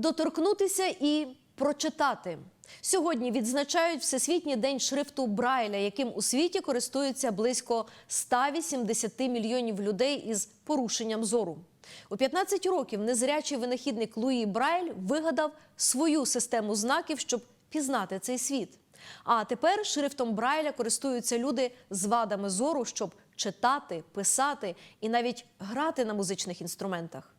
доторкнутися і прочитати. Сьогодні відзначають Всесвітній день шрифту Брайля, яким у світі користуються близько 180 мільйонів людей із порушенням зору. У 15 років незрячий винахідник Луї Брайль вигадав свою систему знаків, щоб пізнати цей світ. А тепер шрифтом Брайля користуються люди з вадами зору, щоб читати, писати і навіть грати на музичних інструментах.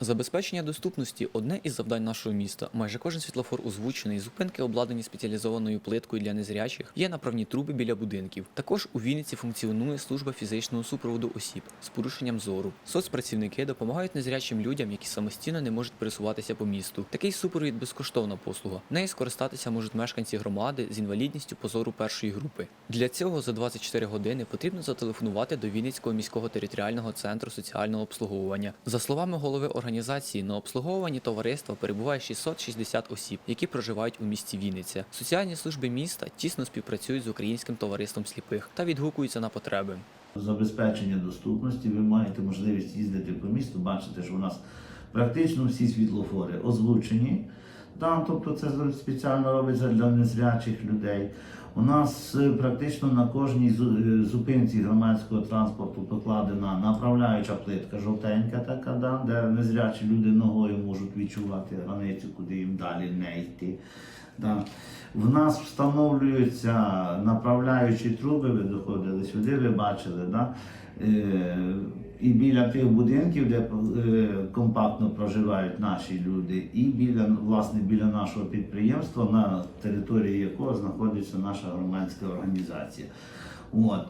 Забезпечення доступності одне із завдань нашого міста. Майже кожен світлофор озвучений, зупинки обладнані спеціалізованою плиткою для незрячих, є направні труби біля будинків. Також у Вінниці функціонує служба фізичного супроводу осіб з порушенням зору. Соцпрацівники допомагають незрячим людям, які самостійно не можуть пересуватися по місту. Такий супровід безкоштовна послуга. Нею скористатися можуть мешканці громади з інвалідністю позору першої групи. Для цього за 24 години потрібно зателефонувати до Вінницького міського територіального центру соціального обслуговування. За словами голови організації, на обслуговуванні товариства перебуває 660 осіб, які проживають у місті Вінниця. Соціальні служби міста тісно співпрацюють з українським товариством сліпих та відгукуються на потреби. Забезпечення доступності, ви маєте можливість їздити по місту, бачите, що у нас практично всі світлофори озвучені. Там, тобто це спеціально робиться для незрячих людей. У нас е, практично на кожній е, зупинці громадського транспорту покладена направляюча плитка жовтенька така, да, де незрячі люди ногою можуть відчувати границю, куди їм далі не йти. Да. В нас встановлюються направляючі труби, ви доходили сюди, ви бачили, да? е, і біля тих будинків, де е, компактно проживають наші люди, і біля, власне, біля нашого підприємства, на території якого знаходиться наша громадська організація. От.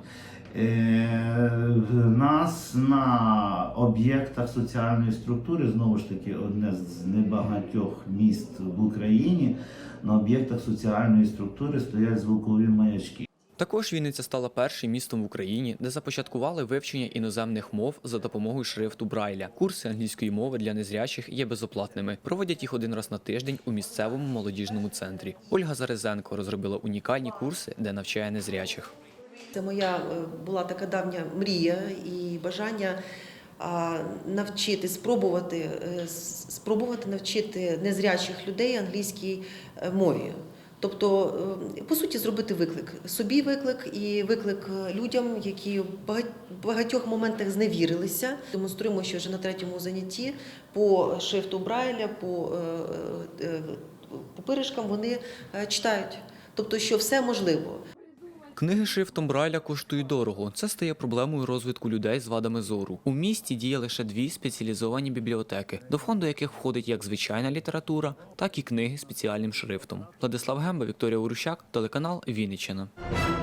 Е, нас на об'єктах соціальної структури, знову ж таки, одне з небагатьох міст в Україні, на об'єктах соціальної структури стоять звукові маячки. Також Вінниця стала першим містом в Україні, де започаткували вивчення іноземних мов за допомогою шрифту Брайля. Курси англійської мови для незрячих є безоплатними. Проводять їх один раз на тиждень у місцевому молодіжному центрі. Ольга Зарезенко розробила унікальні курси, де навчає незрячих. Це моя е, була така давня мрія і бажання навчити, спробувати, е, спробувати навчити незрячих людей англійській е, мові. Тобто, е, по суті, зробити виклик собі виклик і виклик людям, які в багатьох моментах зневірилися. Демонструємо, що вже на третьому занятті по шрифту Брайля, по пупиришкам вони читають. Тобто, що все можливо. Книги шрифтом Брайля коштують дорого. Це стає проблемою розвитку людей з вадами зору. У місті діє лише дві спеціалізовані бібліотеки, до фонду яких входить як звичайна література, так і книги спеціальним шрифтом. Владислав Гемба, Вікторія Урущак, телеканал Вінниччина.